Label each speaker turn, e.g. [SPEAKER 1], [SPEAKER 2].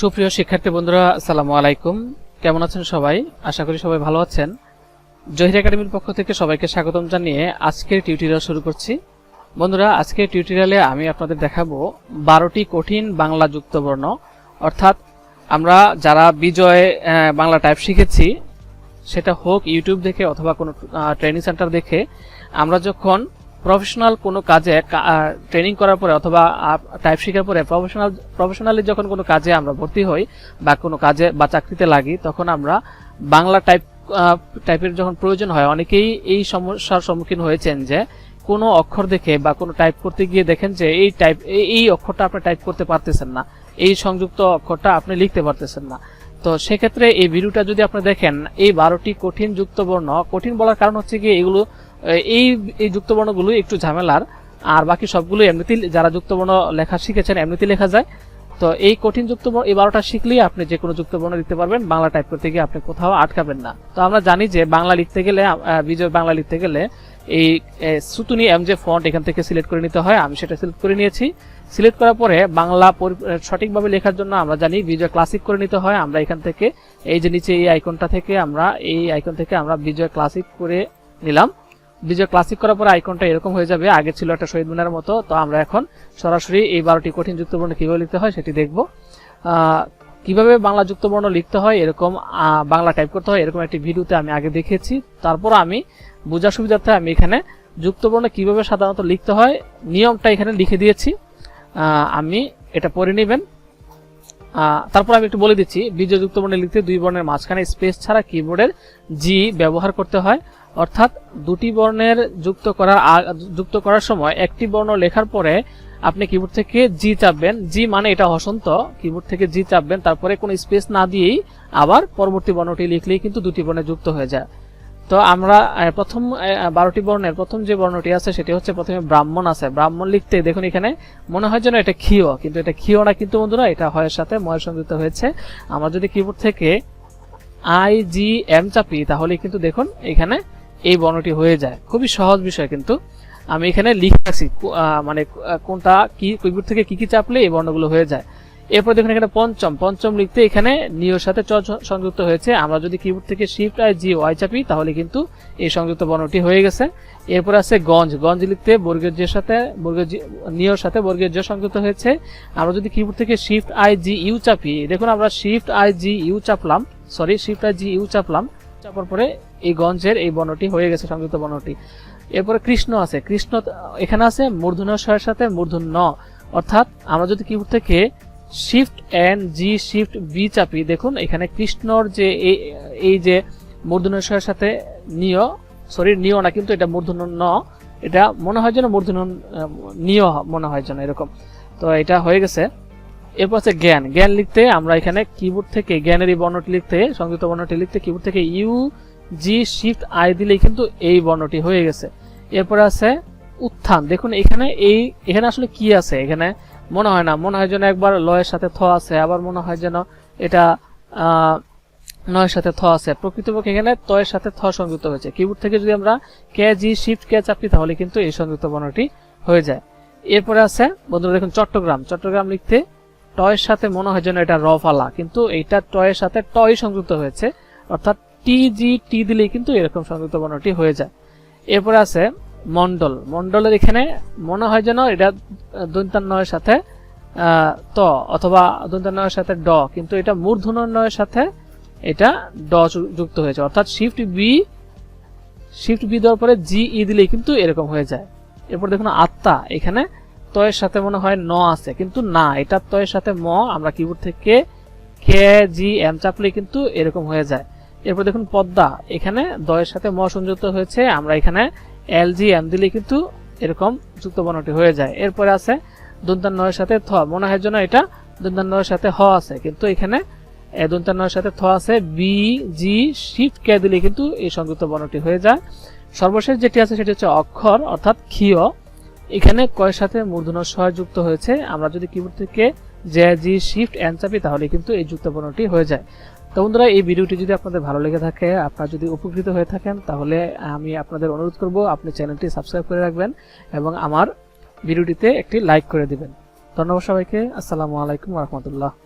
[SPEAKER 1] সুপ্রিয় শিক্ষার্থী বন্ধুরা, আসসালামু আলাইকুম। কেমন আছেন সবাই? আশা করি সবাই ভালো আছেন। জহির একাডেমির পক্ষ থেকে সবাইকে স্বাগতম জানিয়ে আজকের টিউটোরিয়াল শুরু করছি। বন্ধুরা, আজকের টিউটোরিয়ালে আমি আপনাদের দেখাবো বারোটি কঠিন বাংলা যুক্তবর্ণ। অর্থাৎ আমরা যারা বিজয় বাংলা টাইপ শিখেছি, সেটা হোক ইউটিউব দেখে অথবা কোনো ট্রেনিং সেন্টার দেখে, আমরা যখন প্রফেশনাল কোনো কাজে ট্রেনিং করার পরে অথবা টাইপ শেখার পরে প্রফেশনাল প্রফেশনালি যখন কোনো কাজে আমরা ভর্তি হই বা কোনো কাজে বা চাকরিতে লাগি, তখন আমরা বাংলা টাইপ টাইপের যখন প্রয়োজন হয়, অনেকেই এই সমস্যার সম্মুখীন হয়েছেন যে কোনো অক্ষর দেখে বা কোনো টাইপ করতে গিয়ে দেখেন যে এই টাইপ এই অক্ষরটা আপনি টাইপ করতে পারতেছেন না, এই সংযুক্ত অক্ষরটা আপনি লিখতে পারতেছেন না। তো সেক্ষেত্রে এই ভিডিওটা যদি আপনি দেখেন, এই বারোটি কঠিন যুক্ত বর্ণ কঠিন বলার কারণ হচ্ছে কি এগুলো এই এই যুক্তবর্ণগুলো একটু ঝামেলার। আর বাকি সবগুলো এমনিতেই যারা যুক্তবর্ণ লেখা শিখেছেন, এমনিতেই লেখা যায়। তো এই কঠিন যুক্তবর্ণ, এই বারোটা শিখলেই আপনি যে কোনো যুক্তবর্ণ লিখতে পারবেন। বাংলা টাইপ করতে গিয়ে আপনি কোথাও আটকাবেন না। তো আমরা জানি যে বাংলা লিখতে গেলে বিজয় বাংলা লিখতে গেলে এই সুতুনি এম যে ফন্ট এখান থেকে সিলেক্ট করে নিতে হয়। আমি সেটা সিলেক্ট করে নিয়েছি। সিলেক্ট করার পরে বাংলা সঠিকভাবে লেখার জন্য আমরা জানি বিজয় ক্লাসিক করে নিতে হয়। আমরা এখান থেকে, এই যে নিচে এই আইকনটা থেকে আমরা, এই আইকন থেকে আমরা বিজয় ক্লাসিক করে নিলাম। বিজয় ক্লাসিক করার পরে আইকনটা এরকম হয়ে যাবে। আগে ছিল একটা শহীদ মিনারের মতো, তো আমরা এখন সরাসরি এই বারোটি কঠিন যুক্তবর্ণ কীভাবে লিখতে হয় সেটি দেখব। কীভাবে বাংলা যুক্তবর্ণ লিখতে হয় এরকম বাংলা টাইপ করতে হয় এরকম একটি ভিডিওতে আমি আগে দেখেছি। তারপর আমি বোঝার সুবিধার্থে আমি এখানে যুক্তবর্ণ কীভাবে সাধারণত লিখতে হয়, নিয়মটা এখানে লিখে দিয়েছি। আমি এটা পড়ে নেবেন। তারপর আমি একটু বলে দিচ্ছি বীজযুক্ত যুক্ত বর্ণে লিখতে দুই বর্ণের মাঝখানে স্পেস ছাড়া কিবোর্ডের জি ব্যবহার করতে হয়। অর্থাৎ দুটি বর্ণের যুক্ত করার যুক্ত করার সময় একটি বর্ণ লেখার পরে আপনি কিবোর্ড থেকে জি চাপবেন। জি মানে এটা হসন্ত। কিবোর্ড থেকে জি চাপবেন। তারপরে কোনো স্পেস না দিয়েই আবার পরবর্তী বর্ণটি লিখলেই কিন্তু দুটি বর্ণে যুক্ত হয়ে যায়। তো আমরা প্রথম বারোটি বর্ণের প্রথম যে বর্ণটি আছে সেটি হচ্ছে প্রথমে ব্রাহ্মণ আছে। ব্রাহ্মণ লিখতে দেখুন এখানে মনে হয় যেন এটা ক্ষীয়, কিন্তু এটা ক্ষীয় না কিন্তু বন্ধুরা, এটা হয়ের সাথে ময়ের সংযুক্ত হয়েছে। আমরা যদি কিবোর্ড থেকে আই জি এম চাপি তাহলে কিন্তু দেখুন এখানে এই বর্ণটি হয়ে যায়। খুবই সহজ বিষয় কিন্তু। আমি এখানে লিখে আহ, মানে কোনটা কি কিবোর্ড থেকে কি কি চাপলে এই বর্ণগুলো হয়ে যায়। এরপর দেখুন এখানে পঞ্চম। পঞ্চম লিখতে এখানে নিয়োর সাথে চ সংযুক্ত হয়েছে। আমরা যদি কিবোর্ড থেকে শিফট আই জি ওয়াই চাপি তাহলে কিন্তু এই সংযুক্ত বর্ণটি হয়ে গেছে। এরপর আছে গঞ্জ। গঞ্জ লিখতে বর্গের যে সাথে বর্গের জি- নিয়োর সাথে বর্গের যে সংযুক্ত হয়েছে। আমরা যদি কিবোর্ড থেকে শিফট আই জি ইউ চাপি দেখুন আমরা shift I G U চাপলাম sorry shift I G U চাপলাম। চাপার পরে এই গঞ্জের এই বর্ণটি হয়ে গেছে, সংযুক্ত বর্ণটি। এরপরে কৃষ্ণ আছে। কৃষ্ণ এখানে আছে মূর্ধন্য স্বরের সাথে মূর্ধন্য। অর্থাৎ আমরা যদি কিবোর্ড থেকে shift N G shift B চাপি, দেখুন এখানে কৃষ্ণর যে এই যে মূর্ধন্য স্বরের সাথে নিয় সরি নিয় না, কিন্তু এটা মূর্ধন্য ন, এটা মনে হয় যেন মূর্ধন্য নিয় মনে হয় যেন এরকম। তো এটা হয়ে গেছে। এরপর আছে জ্ঞান। জ্ঞান লিখতে আমরা এখানে কিবোর্ড থেকে জ্ঞানের এই বর্ণটি লিখতে, সংযুক্ত বর্ণটি লিখতে কিবোর্ড থেকে ইউ জি শিফট আই দিলেই কিন্তু এই বর্ণটি হয়ে গেছে। এরপরে আছে উত্থান। দেখুন, এখানে এই, এখানে আসলে কি আছে? এখানে মনে হয় না। মনে হয় যেন একবার লয়ের সাথে থ আছে, আবার মনে হয় যেন এটা নয়ের সাথে থ আছে। প্রকৃতপক্ষে এখানে তয়ের সাথে থ সংযুক্ত হয়েছে। কিবোর্ড থেকে যদি আমরা কে জি শিফট কে চাপি, তাহলে কিন্তু এই সংযুক্ত বর্ণটি হয়ে যায়। এরপরে আছে, বন্ধুরা দেখুন, চট্টগ্রাম। চট্টগ্রাম লিখতে টয়ের সাথে মনে হয় যেন এটা র কিন্তু এইটা টয়ের সাথে টয় সংযুক্ত হয়েছে, অর্থাৎ টি জি টি দিলেই কিন্তু এরকম সংযুক্ত বর্ণটি হয়ে যায়। এরপরে আছে মন্ডল মন্ডলের এখানে মনে হয় যেন এটা দন্তান্নয়ের সাথে ত, অথবা দন্তান্নয়ের সাথে ড, কিন্তু এটা মূর্ধন্যয়ের সাথে এটা ড যুক্ত হয়েছে। অর্থাৎ শিফট বি শিফট বি দেওয়ার পরে জি ই দিলেই কিন্তু এরকম হয়ে যায়। এরপর দেখুন আত্মা, এখানে তয়ের সাথে মনে হয় ন আছে, কিন্তু না, এটা তয়ের সাথে ম, আমরা কিবোর্ড থেকে কে জি এম চাপলে কিন্তু এরকম হয়ে যায়। এরপর দেখুন পদ্মা, এখানে দয়ের সাথে ম সংযুক্ত হয়েছে, আমরা এখানে এল জি এম দিলে কিন্তু এরকম যুক্ত বর্ণটি হয়ে যায়। এরপরে আছে দন্তান্নয়ের সাথে থ, মনে হয় যেন এটা দন্তান্নয়ের সাথে হ আছে, কিন্তু এখানে দন্তান্নয়ের সাথে থ আছে, বি জি শিফট, কে দিলে কিন্তু এই সংযুক্ত বর্ণটি হয়ে যায়। সর্বশেষ যেটি আছে সেটি হচ্ছে অক্ষর, অর্থাৎ ক্ষীয়। এখানে কয়ের সাথে মূর্ধন্য সহায় যুক্ত হয়েছে। আমরা যদি কিবোর্ড থেকে জে জি শিফট এন চাপি, তাহলে কিন্তু এই যুক্ত বর্ণটি হয়ে যায়। তো বন্ধুরা, এই ভিডিওটি যদি আপনাদের ভালো লেগে থাকে, আপনারা যদি উপকৃত হয়ে থাকেন, তাহলে আমি আপনাদের অনুরোধ করব, আপনি চ্যানেলটি সাবস্ক্রাইব করে রাখবেন এবং আমার ভিডিওটিতে একটি লাইক করে দিবেন। ধন্যবাদ সবাইকে। আসসালামু আলাইকুম রহমতুল্লাহ।